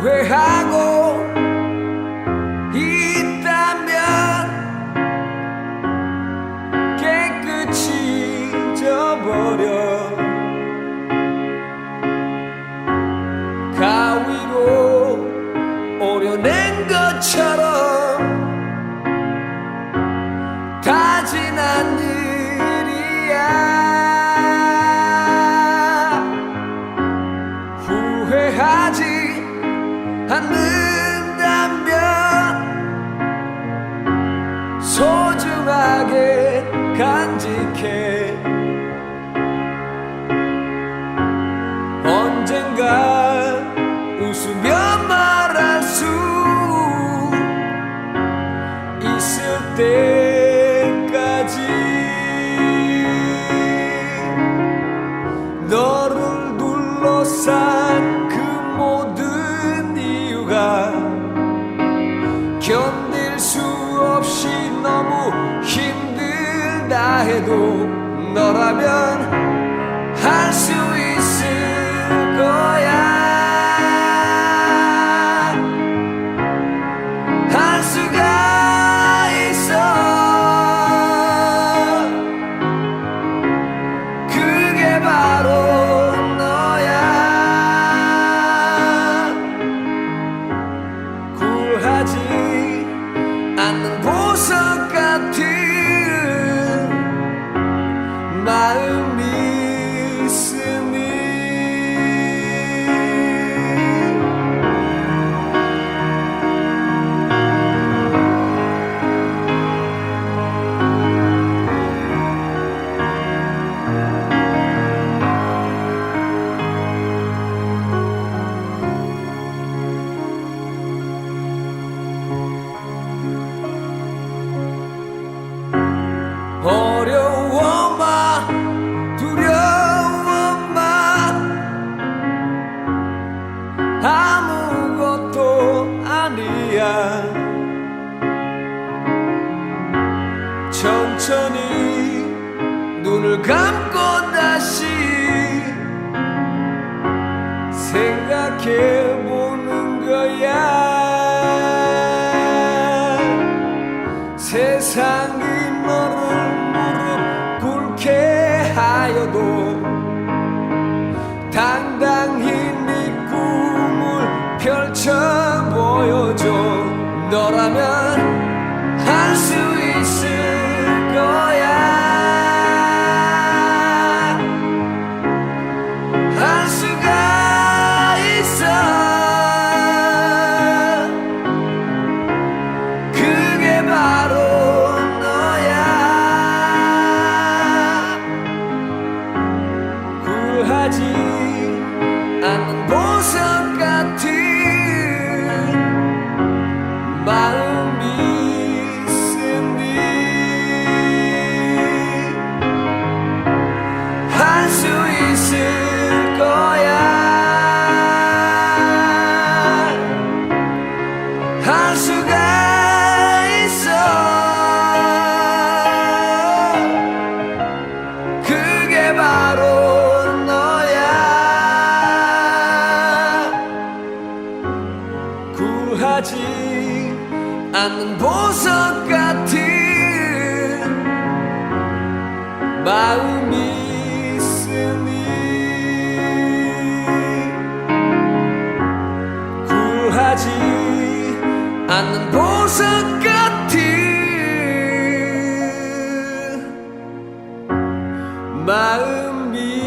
후회하고 있다면 깨끗이 잊어버려. 가위로 오려낸 것처럼 다 지난 일이야. 후회하지 않는다면 소중하게 간직해. 언젠가 웃으며 말할 수 있을 때까지 너를 둘러싸 나 해도 너라면 할 수 있어 천천히 눈을 감고 다시 생각해 보는 거야. 세상이 너를 무릎 꿇게 하여도 당당히 네 꿈을 펼쳐 보여줘. 너라면 할수 않는 보석 같은 마음이